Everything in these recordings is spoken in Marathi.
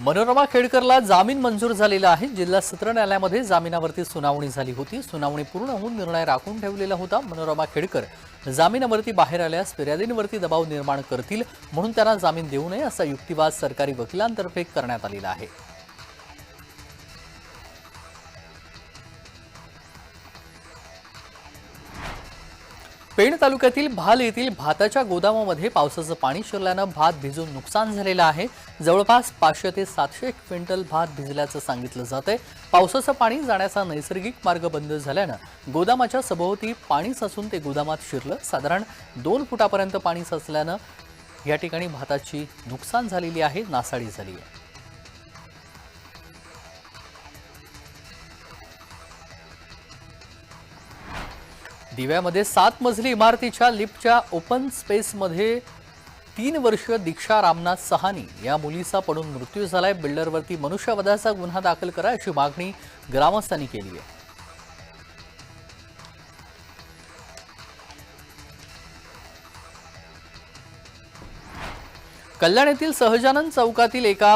मनोरमा खेडकरला जामीन मंजूर झालेला आहे. जिल्हा सत्र न्यायालयामध्ये जामिनावरती सुनावणी झाली होती. सुनावणी पूर्ण होऊन निर्णय राखून ठेवलेला होता. मनोरमा खेडकर जामिनावरती बाहेर आल्यास फिर्यादींवरती दबाव निर्माण करतील म्हणून त्यांना जामीन देऊ नये असा युक्तिवाद सरकारी वकिलांतर्फे करण्यात आलेला आहे. पेण तालुक्यातील भाल येथील भाताच्या गोदामामध्ये पावसाचं पाणी शिरल्यानं भात भिजून नुकसान झालेलं आहे. जवळपास पाचशे ते सातशे क्विंटल भात भिजल्याचं सांगितलं जात आहे पावसाचं पाणी जाण्याचा नैसर्गिक मार्ग बंद झाल्यानं गोदामाच्या सभोवती पाणी साचून ते गोदामात शिरलं. साधारण दोन फुटापर्यंत पाणी साचल्यानं या ठिकाणी भाताची नुकसान झालेली आहे नासाडी झाली आहे. दिव्यामध्ये सात मजली इमारतीच्या लिफ्टच्या ओपन स्पेसमध्ये तीन वर्षीय दीक्षा रामनाथ सहानी या मुलीचा पडून मृत्यू झालाय. बिल्डरवरती मनुष्यवधाचा गुन्हा दाखल करा अशी मागणी ग्रामस्थांनी केली आहे. कल्याण येथील सहजानंद चौकातील एका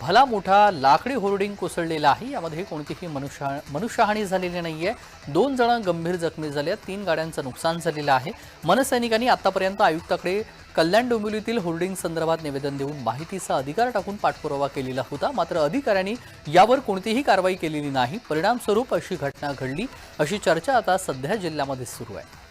भला मोठा लाकडी होर्डिंग कोसळलेला आहे. यामध्ये कोणतीही मनुष्य मनुष्यहानी झालेली नाही आहे दोन जण गंभीर जखमी झाले आहेत. तीन गाड्यांचं नुकसान झालेलं आहे. मनसैनिकांनी आतापर्यंत आयुक्ताकडे कल्याण डोंबिवलीतील होर्डिंग संदर्भात निवेदन देऊन माहितीचा अधिकार टाकून पाठपुरावा केलेला होता. मात्र अधिकाऱ्यांनी यावर कोणतीही कारवाई केलेली नाही. परिणामस्वरूप अशी घटना घडली. अशी चर्चा आता सध्या जिल्ह्यामध्ये सुरू आहे.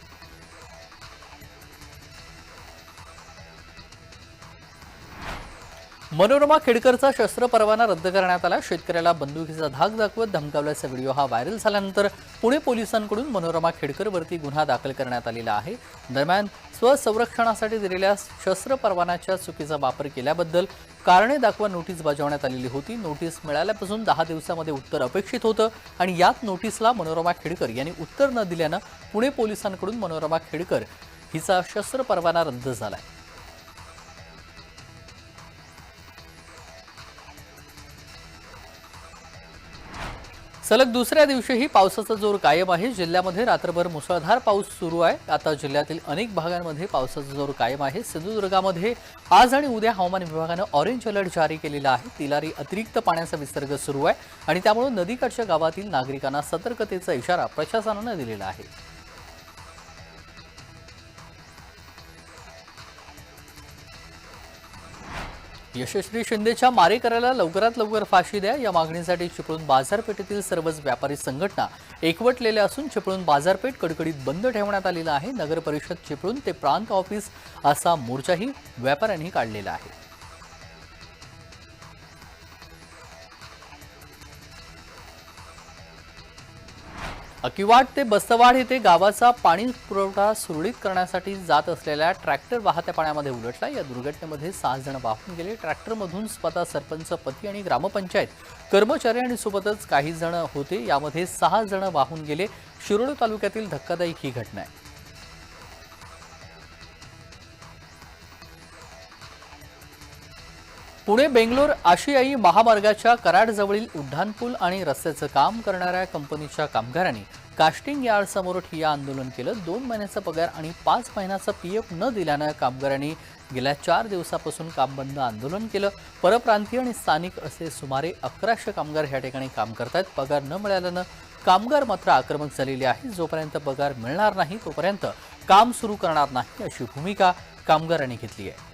मनोरमा खेडकरचा शस्त्र परवाना रद्द करण्यात आला. शेतकऱ्याला बंदुकीचा धाक दाखवत धमकावल्याचा व्हिडिओ हा व्हायरल झाल्यानंतर पुणे पोलिसांकडून मनोरमा खेडकरवरती गुन्हा दाखल करण्यात आलेला आहे. दरम्यान स्वसंरक्षणासाठी दिलेल्या शस्त्र परवान्याच्या चुकीचा वापर केल्याबद्दल कारणे दाखवा नोटीस बजावण्यात आलेली होती. नोटीस मिळाल्यापासून दहा दिवसामध्ये उत्तर अपेक्षित होतं आणि यात नोटीसला मनोरमा खेडकर यांनी उत्तर न दिल्यानं पुणे पोलिसांकडून मनोरमा खेडकर हिचा शस्त्र परवाना रद्द झाला आहे सलग दुसऱ्या दिवशीही पावसाचा जोर कायम आहे. जिल्ह्यामध्ये रात्रभर मुसळधार पाऊस सुरू आहे. आता जिल्ह्यातील अनेक भागांमध्ये पावसाचा जोर कायम आहे. सिंधुदुर्गामध्ये आज आणि उद्या हवामान विभागानं ऑरेंज अलर्ट जारी केलेला आहे. तिलारी अतिरिक्त पाण्याचा विसर्ग सुरू आहे आणि त्यामुळे नदीकाठच्या गावातील नागरिकांना सतर्कतेचा इशारा प्रशासनानं दिलेला आहे. यशस्वी शिंदेच्या मारेकऱ्याला लवकरात लवकर फाशी द्या. या मागणीसाठी चिपळूण बाजारपेठेतील सर्वच व्यापारी संघटना एकवटलेल्या असून चिपळूण बाजारपेठ कडकडीत बंद ठेवण्यात आलेला आहे. नगर परिषद चिपळूण ते प्रांत ऑफिस असा मोर्चाही व्यापाऱ्यांनी काढलेला आहे. अकिवाट ते बस्तवाड येथे गावाचा पाणी पुरवठा सुरळीत करण्यासाठी जात असलेल्या ट्रॅक्टर वाहत्या पाण्यामध्ये उलटला. या दुर्घटनेमध्ये सहा जण वाहून गेले. ट्रॅक्टरमधून स्वतः सरपंच पती आणि ग्रामपंचायत कर्मचारी आणि सोबतच काही जण होते. यामध्ये सहा जण वाहून गेले. शिरोळ तालुक्यातील धक्कादायक ही घटना आहे. पुणे बेंगलोर आशियाई महामार्गाच्या कराडजवळील उड्डाणपूल आणि रस्त्याचं काम करणाऱ्या कंपनीच्या कामगारांनी कास्टिंग यार्डसमोर ठिया आंदोलन केलं. दोन महिन्याचा पगार आणि पाच महिन्याचा पी एफ न दिल्यानं कामगारांनी गेल्या चार दिवसापासून काम बंद आंदोलन केलं. परप्रांतीय आणि स्थानिक असे सुमारे अकराशे कामगार ह्या ठिकाणी काम करतायत. पगार न मिळाल्यानं कामगार मात्र आक्रमक झालेले आहेत. जोपर्यंत पगार मिळणार नाही तोपर्यंत काम सुरू करणार नाही अशी भूमिका कामगारांनी घेतली आहे.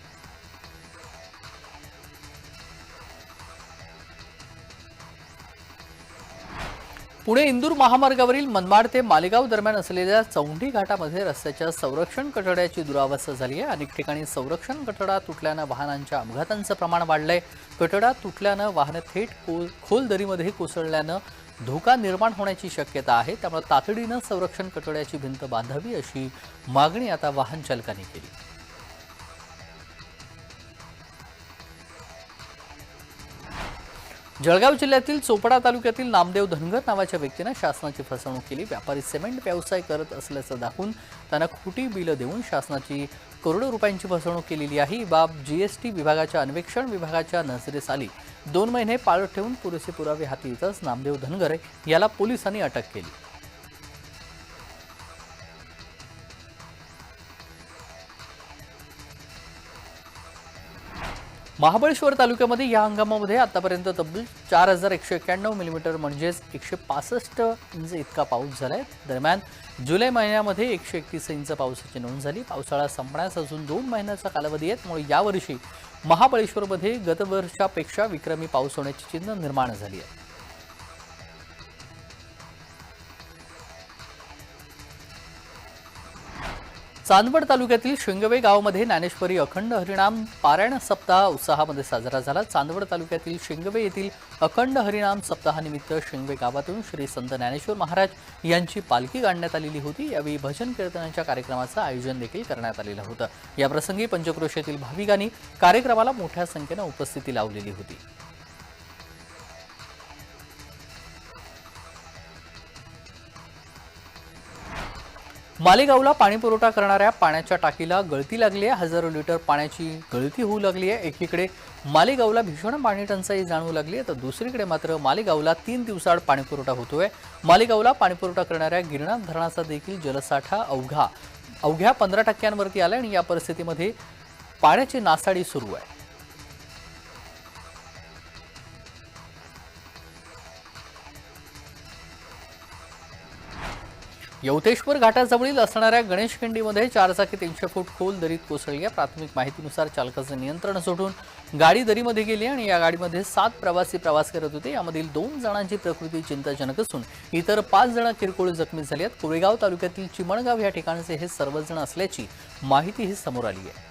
पुणे इंदूर महामार्गावरील मनमाड ते मालेगाव दरम्यान असलेल्या चौंडी घाटामध्ये रस्त्याच्या संरक्षण कठड्याची दुरावस्था झाली आहे. अनेक ठिकाणी संरक्षण कठडा तुटल्यानं वाहनांच्या अपघातांचं प्रमाण वाढलंय. कठडा तुटल्यानं वाहनं थेट को खोल दरीमध्ये कोसळल्यानं धोका निर्माण होण्याची शक्यता आहे. त्यामुळे तातडीनं संरक्षण कठड्याची भिंत बांधावी अशी मागणी आता वाहन चालकांनी केली. जळगाव जिल्ह्यातील चोपडा तालुक्यातील नामदेव धनगर नावाच्या व्यक्तीनं शासनाची फसवणूक केली. व्यापारी सिमेंट व्यवसाय करत असल्याचं दाखवून त्यांना खोटी बिलं देऊन शासनाची करोडो रुपयांची फसवणूक केलेली आहे. ही बाब जीएसटी विभागाच्या अन्वेषण विभागाच्या नजरेस आली. दोन महिने पाळत ठेवून पुरेसे पुरावे हाती येतच नामदेव धनगर याला पोलिसांनी अटक केली. महाबळेश्वर तालुक्यामध्ये या हंगामामध्ये आतापर्यंत तब्बल चार हजार एकशे एक्क्याण्णव मिलीमीटर म्हणजेच एकशे पासष्ट इंच इतका पाऊस झाला आहे दरम्यान जुलै महिन्यामध्ये एकशे एकतीस इंच पावसाची नोंद झाली. पावसाळा संपण्यास अजून दोन महिन्याचा कालावधी आहे. त्यामुळे यावर्षी महाबळेश्वरमध्ये गतवर्षापेक्षा विक्रमी पाऊस होण्याची चिन्ह निर्माण झाली आहे. चांदवड तालुक्यातील शिंगवे गावामध्ये ज्ञानेश्वरी अखंड हरिणाम पारायण सप्ताह उत्साहामध्ये साजरा झाला. चांदवड तालुक्यातील शिंगवे येथील अखंड हरिणाम सप्ताहानिमित्त शिंगवे गावातून श्री संत ज्ञानेश्वर महाराज यांची पालखी काढण्यात आलेली होती. यावेळी भजन कीर्तनाच्या कार्यक्रमाचं आयोजन देखील करण्यात आलेलं होतं. याप्रसंगी पंचक्रोशीतील भाविकांनी कार्यक्रमाला मोठ्या संख्येनं उपस्थिती लावलेली होती. मालेगावला पाणीपुरवठा करणाऱ्या पाण्याच्या टाकीला गळती लागली आहे. हजारो लिटर पाण्याची गळती होऊ लागली आहे. एकीकडे मालेगावला भीषण पाणी टंचाई जाणवू लागली आहे. तर दुसरीकडे मात्र मालेगावला तीन दिवसाआड पाणीपुरवठा होतोय. मालेगावला पाणीपुरवठा करणाऱ्या गिरणा धरणाचा देखील जलसाठा अवघा अवघ्या पंधरा टक्क्यांवरती आला आणि या परिस्थितीमध्ये पाण्याची नासाडी सुरू आहे. यवतेश्वर घाटाजवळील असणाऱ्या गणेश खिंडीमध्ये चारचाकी तीनशे फूट खोल दरीत कोसळली आहे. प्राथमिक माहितीनुसार चालकाचं नियंत्रण सोडून गाडी दरीमध्ये गेली आणि या गाडीमध्ये सात प्रवासी प्रवास करत होते. यामधील दोन जणांची प्रकृती चिंताजनक असून इतर पाच जण किरकोळ जखमी झाली आहेत. कोरेगाव तालुक्यातील चिमणगाव या ठिकाणचे हे सर्वजण असल्याची माहितीही समोर आली आहे.